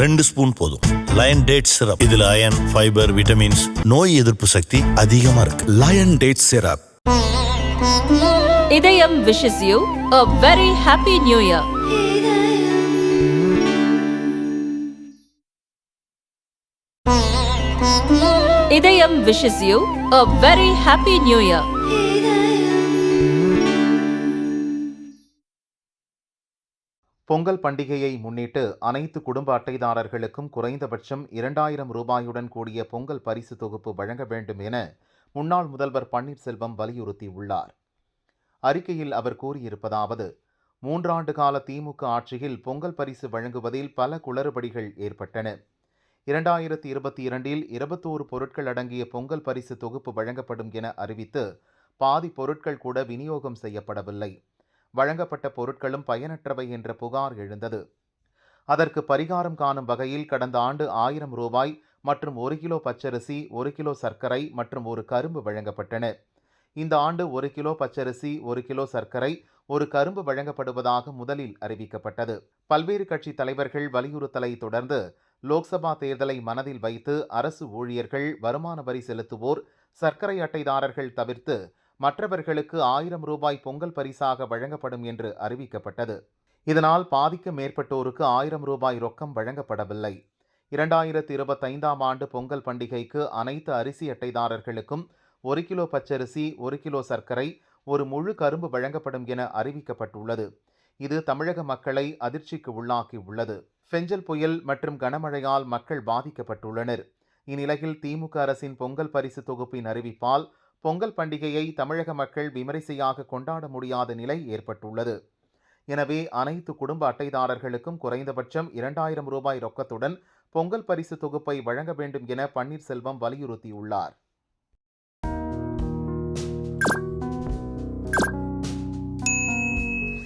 ரெண்டு ஸ்பூன் போதும். Line date syrup இதுல அயன் ஃபைபர் விட்டமின்ஸ் நோய் எதிர்ப்பு சக்தி அதிகமா இருக்கு. Lion date syrup Idhayam wishes you a very happy new year. Idhayam wishes you a very happy new year. Pongal பண்டிகையை முன்னிட்டு அனைத்து குடும்ப அட்டைதாரர்களுக்கும் குறைந்தபட்சம் இரண்டாயிரம் ரூபாயுடன் கூடிய பொங்கல் பரிசு தொகுப்பு வழங்க வேண்டும் என முன்னாள் முதல்வர் பன்னீர்செல்வம் வலியுறுத்தியுள்ளார். அறிக்கையில் அவர் கூறியிருப்பதாவது மூன்றாண்டு கால திமுக ஆட்சியில் பொங்கல் பரிசு வழங்குவதில் பல குளறுபடிகள் ஏற்பட்டன. இரண்டாயிரத்தி இருபத்தி இரண்டில் இருபத்தோரு பொருட்கள் அடங்கிய பொங்கல் பரிசு தொகுப்பு வழங்கப்படும் என அறிவித்து பாதி பொருட்கள் கூட விநியோகம் செய்யப்படவில்லை. வழங்கப்பட்ட பொருட்களும் பயனற்றவை என்ற புகார் எழுந்தது. அதற்கு பரிகாரம் காணும் வகையில் கடந்த ஆண்டு ஆயிரம் ரூபாய் மற்றும் ஒரு கிலோ பச்சரிசி ஒரு கிலோ சர்க்கரை மற்றும் ஒரு கரும்பு வழங்கப்பட்டன. இந்த ஆண்டு ஒரு கிலோ பச்சரிசி ஒரு கிலோ சர்க்கரை ஒரு கரும்பு வழங்கப்படுவதாக முதலில் அறிவிக்கப்பட்டது. பல்வேறு கட்சி தலைவர்கள் வலியுறுத்தலை தொடர்ந்து லோக்சபா தேர்தலை மனதில் வைத்து அரசு ஊழியர்கள் வருமான வரி செலுத்துவோர் சர்க்கரை அட்டைதாரர்கள் தவிர்த்து மற்றவர்களுக்கு ஆயிரம் ரூபாய் பொங்கல் பரிசாக வழங்கப்படும் என்று அறிவிக்கப்பட்டது. இதனால் பாதிக்கும் மேற்பட்டோருக்கு ஆயிரம் ரூபாய் ரொக்கம் வழங்கப்படவில்லை. இரண்டாயிரத்தி இருபத்தைந்தாம் ஆண்டு பொங்கல் பண்டிகைக்கு அனைத்து அரிசி அட்டைதாரர்களுக்கும் ஒரு கிலோ பச்சரிசி ஒரு கிலோ சர்க்கரை ஒரு முழு கரும்பு வழங்கப்படும் என அறிவிக்கப்பட்டுள்ளது. இது தமிழக மக்களை அதிர்ச்சிக்கு உள்ளாக்கியுள்ளது. ஃபெஞ்சல் புயல் மற்றும் கனமழையால் மக்கள் பாதிக்கப்பட்டுள்ளனர். இந்நிலையில் திமுக அரசின் பொங்கல் பரிசு தொகுப்பின் அறிவிப்பால் பொங்கல் பண்டிகையை தமிழக மக்கள் விமரிசையாக கொண்டாட முடியாத நிலை ஏற்பட்டுள்ளது. எனவே அனைத்து குடும்ப அட்டைதாரர்களுக்கும் குறைந்தபட்சம் இரண்டாயிரம் ரூபாய் ரொக்கத்துடன் பொங்கல் பரிசு தொகுப்பை வழங்க வேண்டும் என பன்னீர்செல்வம் வலியுறுத்தியுள்ளார்.